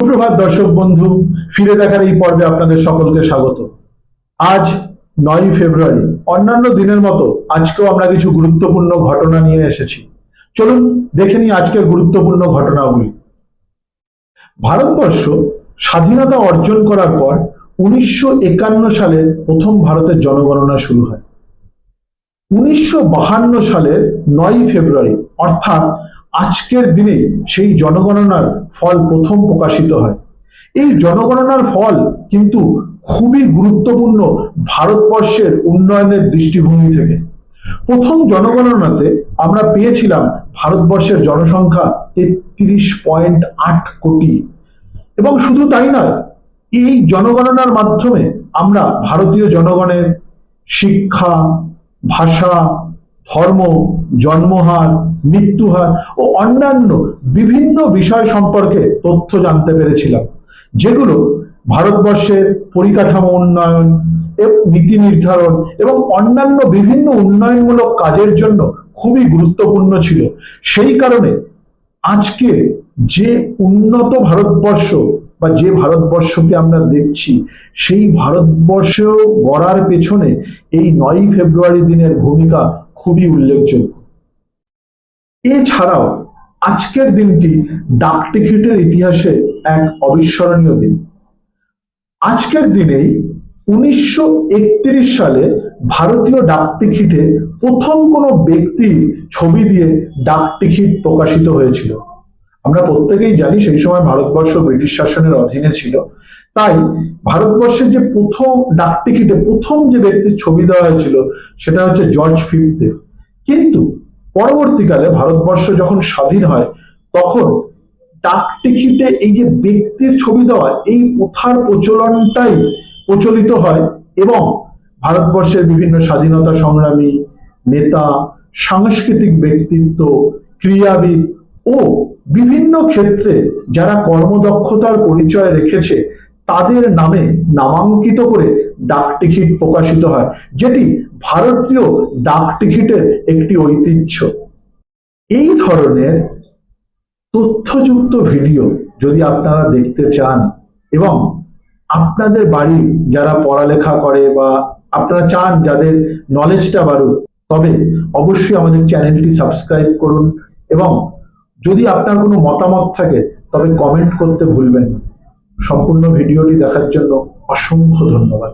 সুপ্রভাত দর্শক বন্ধু, ফিরে দেখার এই পর্বে আপনাদের সকলকে স্বাগত। আজ নয় ফেব্রুয়ারি, অন্যান্য দিনের মতো আজকেও আমরা কিছু গুরুত্বপূর্ণ ঘটনা নিয়ে এসেছি। চলুন দেখে নিই আজকের গুরুত্বপূর্ণ ঘটনাগুলি। ভারতবর্ষ স্বাধীনতা অর্জন করার পর উনিশশো একান্ন সালে প্রথম ভারতের জনগণনা শুরু হয়। উনিশশো সালের নয় ফেব্রুয়ারি, অর্থাৎ আজকের দিনে সেই জনগণনার ফল প্রথম প্রকাশিত হয়। এই জনগণনার ফল কিন্তু খুবই গুরুত্বপূর্ণ ভারতবর্ষের উন্নয়নের দৃষ্টিভঙ্গি থেকে। প্রথম জনগণনাতে আমরা পেয়েছিলাম ভারতবর্ষের জনসংখ্যা তেত্রিশ পয়েন্ট আট কোটি। এবং শুধু তাই নয়, এই জনগণনার মাধ্যমে আমরা ভারতীয় জনগণের শিক্ষা ভাষা, ধর্ম, জন্মহার, মৃত্যুহার ও অন্যান্য বিভিন্ন বিষয় সম্পর্কে তথ্য জানতে পেরেছিলাম, যেগুলো ভারতবর্ষের পরিকাঠামো উন্নয়ন নীতি নির্ধারণ এবং অন্যান্য বিভিন্ন উন্নয়নমূলক কাজের জন্য খুবই গুরুত্বপূর্ণ ছিল। সেই কারণে আজকে যে উন্নত ভারতবর্ষ বা যে ভারতবর্ষকে আমরা দেখছি, সেই ভারতবর্ষ গড়ার পেছনে এই নয় ফেব্রুয়ারি দিনের ভূমিকা খুবই উল্লেখযোগ্য। এছাড়াও আজকের দিনটি ডাক টিকিটের ইতিহাসে এক অবিস্মরণীয় দিন। আজকের দিনেই উনিশশো একত্রিশ সালে ভারতীয় ডাক টিকিটে প্রথম কোনো ব্যক্তির ছবি দিয়ে ডাক টিকিট প্রকাশিত হয়েছিল। আমরা প্রত্যেকেই জানি সেই সময় ভারতবর্ষ ব্রিটিশ শাসনের অধীনে ছিল। তাই ভারতবর্ষের যে প্রথম ডাক টিকিটে প্রথম যে ব্যক্তির ছবি দেওয়া হয়েছিল, সেটা হচ্ছে জর্জ ফিফথের কিন্তু পরবর্তীকালে ভারতবর্ষ যখন স্বাধীন হয়, তখন ডাক টিকিটে এই যে ব্যক্তির ছবি দেওয়া, এই প্রথার প্রচলনটাই প্রচলিত হয় এবং ভারতবর্ষের বিভিন্ন স্বাধীনতা সংগ্রামী, নেতা, সাংস্কৃতিক ব্যক্তিত্ব, ক্রীড়াবিদ ও বিভিন্ন ক্ষেত্রে যারা কর্মদক্ষতার পরিচয় রেখেছে, তাদের নামে নামাঙ্কিত করে ডাক টিকিট প্রকাশিত হয়, যেটি ভারতীয় ডাক টিকিটের একটি ঐতিহ্য। এই ধরনের তথ্যযুক্ত ভিডিও যদি আপনারা দেখতে চান এবং আপনাদের বাড়ি যারা পড়ালেখা করে বা আপনারা চান যাদের নলেজটা বাড়ুক, তবে অবশ্যই আমাদের চ্যানেলটি সাবস্ক্রাইব করুন এবং যদি আপনার কোনো মতামত থাকে, তবে কমেন্ট করতে ভুলবেন না। সম্পূর্ণ ভিডিওটি দেখার জন্য অসংখ্য ধন্যবাদ।